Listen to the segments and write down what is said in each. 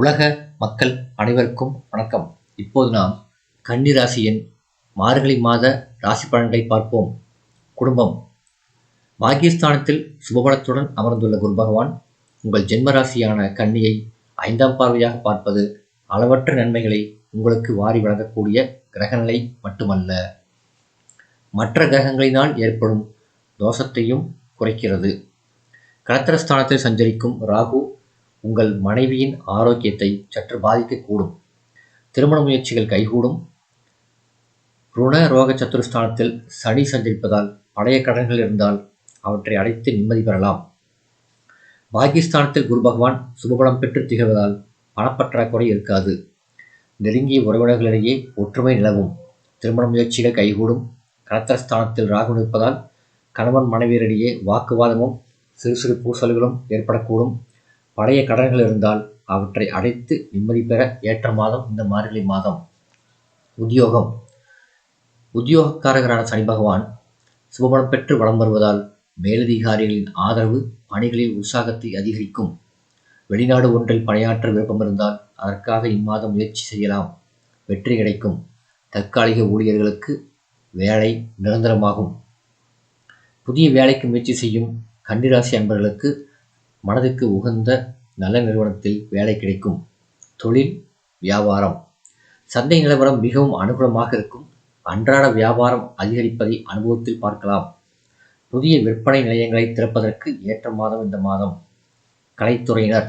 உலக மக்கள் அனைவருக்கும் வணக்கம். இப்போது நாம் கன்னிராசியின் மார்கழி மாத ராசி பலன்களை பார்ப்போம். குடும்பம். பாகிஸ்தானத்தில் சுபபலத்துடன் அமர்ந்துள்ள குரு பகவான் உங்கள் ஜென்ம ராசியான கன்னியை ஐந்தாம் பார்வையாக பார்ப்பது அளவற்ற நன்மைகளை உங்களுக்கு வாரி வழங்கக்கூடிய கிரகநிலை மட்டுமல்ல. மற்ற கிரகங்களினால் ஏற்படும் தோஷத்தையும் குறைக்கிறது. கலத்திரஸ்தானத்தில் சஞ்சரிக்கும் ராகு உங்கள் மனைவியின் ஆரோக்கியத்தை சற்று பாதிக்கக்கூடும். திருமண முயற்சிகள் கைகூடும். ருண ரோக சத்துருஸ்தானத்தில் சனி சஞ்சரிப்பதால் பழைய கடன்கள் இருந்தால் அவற்றை அடைத்து நிம்மதி பெறலாம். பாகிஸ்தானத்தில் குரு பகவான் சுபபலம் பெற்று திகழ்வதால் பணப்பற்றாக்குறை இருக்காது. நெருங்கிய உறவினர்களிடையே ஒற்றுமை நிலவும். திருமண முயற்சிகள் கைகூடும். கலத்திரஸ்தானத்தில் ராகு நிற்பதால் கணவன் மனைவியரிடையே வாக்குவாதமும் சிறு சிறு பூசல்களும் ஏற்படக்கூடும். பழைய கடன்கள் இருந்தால் அவற்றை அடைத்து நிம்மதி பெற ஏற்ற மாதம் இந்த மார்கழி மாதம். உத்தியோகம். உத்தியோகக்காரகரான சனி பகவான் சுபபலம் பெற்று வளம் வருவதால் மேலதிகாரிகளின் ஆதரவு பணிகளில் உற்சாகத்தை அதிகரிக்கும். வெளிநாடு ஒன்றில் பணியாற்ற விருப்பம் இருந்தால் அதற்காக இம்மாதம் முயற்சி செய்யலாம். வெற்றி கிடைக்கும். தற்காலிக ஊழியர்களுக்கு வேலை நிரந்தரமாகும். புதிய வேலைக்கு முயற்சி செய்யும் கன்னிராசி அன்பர்களுக்கு மனதுக்கு உகந்த நல்ல நிறுவனத்தில் வேலை கிடைக்கும். தொழில் வியாபாரம். சந்தை நிலவரம் மிகவும் அனுகூலமாக இருக்கும். அன்றாட வியாபாரம் அதிகரிப்பதை அனுபவத்தில் பார்க்கலாம். புதிய விற்பனை நிலையங்களை திறப்பதற்கு ஏற்ற மாதம் இந்த மாதம். கலைத்துறையினர்.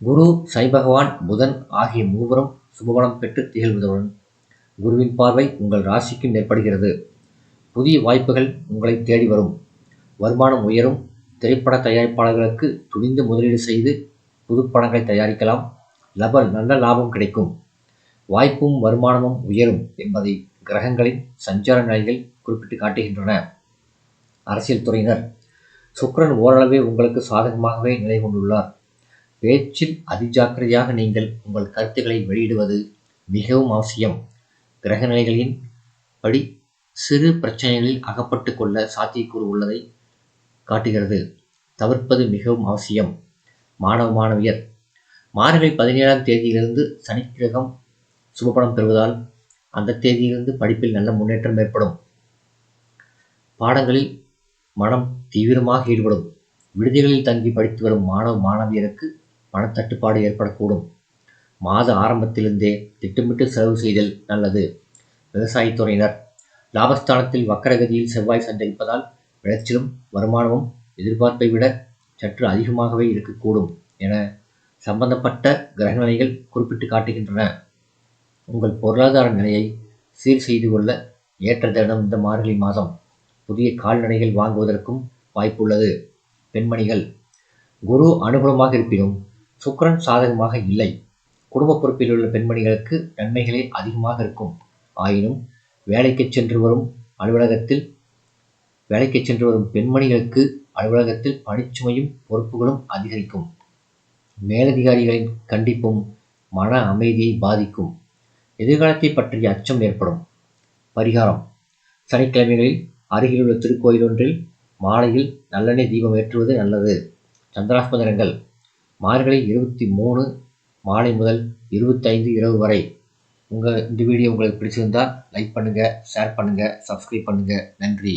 குரு சனி பகவான் புதன் ஆகிய மூவரும் சுபபலம் பெற்று திகழ்வதுடன் குருவின் பார்வை உங்கள் ராசிக்கும் ஏற்படுகிறது புதிய வாய்ப்புகள் உங்களை தேடி வரும். வருமானம் உயரும். திரைப்பட தயாரிப்பாளர்களுக்கு துணிந்து முதலீடு செய்து புதுப்படங்களை தயாரிக்கலாம். லப நல்ல லாபம் கிடைக்கும். வாய்ப்பும் வருமானமும் உயரும் என்பதை கிரகங்களின் சஞ்சார நிலைகள் குறிப்பிட்டு காட்டுகின்றன. அரசியல் துறையினர் சுக்கரன் ஓரளவே உங்களுக்கு சாதகமாகவே நிலை கொண்டுள்ளார். பேச்சில் அதிஜாக்கிரதையாக நீங்கள் உங்கள் கருத்துக்களை வெளியிடுவது மிகவும் அவசியம். கிரக நிலைகளின் படி சிறு பிரச்சனைகளில் அகப்பட்டு கொள்ள சாத்தியக்கூறு உள்ளதை காட்டுகிறது. தவிர்ப்பது மிகவும் அவசியம். மாணவ மாணவியர். மார்கழி பதினேழாம் தேதியிலிருந்து சனிக்கிரகம் சுபப்படம் பெறுவதால் அந்த தேதியிலிருந்து படிப்பில் நல்ல முன்னேற்றம் ஏற்படும். பாடங்களில் மனம் தீவிரமாக ஈடுபடும். விடுதிகளில் தங்கி படித்து வரும் மாணவ மாணவியருக்கு மனத்தட்டுப்பாடு ஏற்படக்கூடும். மாத ஆரம்பத்திலிருந்தே திட்டமிட்டு செலவு செய்தல் நல்லது. விவசாயத்துறையினர் லாபஸ்தானத்தில் வக்கரகதியில் செவ்வாய் சந்திப்பதால் விளைச்சலும் வருமானமும் எதிர்பார்ப்பை விட சற்று அதிகமாகவே இருக்கக்கூடும் என சம்பந்தப்பட்ட கிரகநிலைகள் குறிப்பிட்டு காட்டுகின்றன. உங்கள் பொருளாதார நிலையை சீர் செய்து கொள்ள ஏற்ற தருணம் இந்த மார்கழி மாதம் புதிய கால்நடைகள் வாங்குவதற்கும் வாய்ப்புள்ளது. பெண்மணிகள் குரு அனுகூலமாக இருப்பினும் சுக்கரன் சாதகமாக இல்லை. குடும்ப பொறுப்பில் உள்ள பெண்மணிகளுக்கு நன்மைகளே அதிகமாக இருக்கும். ஆயினும் வேலைக்கு சென்று வரும் அலுவலகத்தில் வேலைக்கு சென்று வரும் பெண்மணிகளுக்கு அலுவலகத்தில் பணிச்சுமையும் பொறுப்புகளும் அதிகரிக்கும். மேலதிகாரிகளின் கண்டிப்பும் மன அமைதியை பாதிக்கும். எதிர்காலத்தை பற்றிய அச்சம் ஏற்படும். பரிகாரம். சனிக்கிழமைகளில் அருகிலுள்ள திருக்கோயில் ஒன்றில் மாலையில் நல்லெண்ணெய் தீபம் ஏற்றுவது நல்லது. சந்திராஸ்பதனங்கள். மார்கழி இருபத்தி மூணு மாலை முதல் இருபத்தைந்து இரவு வரை. உங்கள் இந்த வீடியோ உங்களுக்கு பிடிச்சிருந்தால் லைக் பண்ணுங்கள் ஷேர் பண்ணுங்கள் சப்ஸ்கிரைப் பண்ணுங்கள் நன்றி.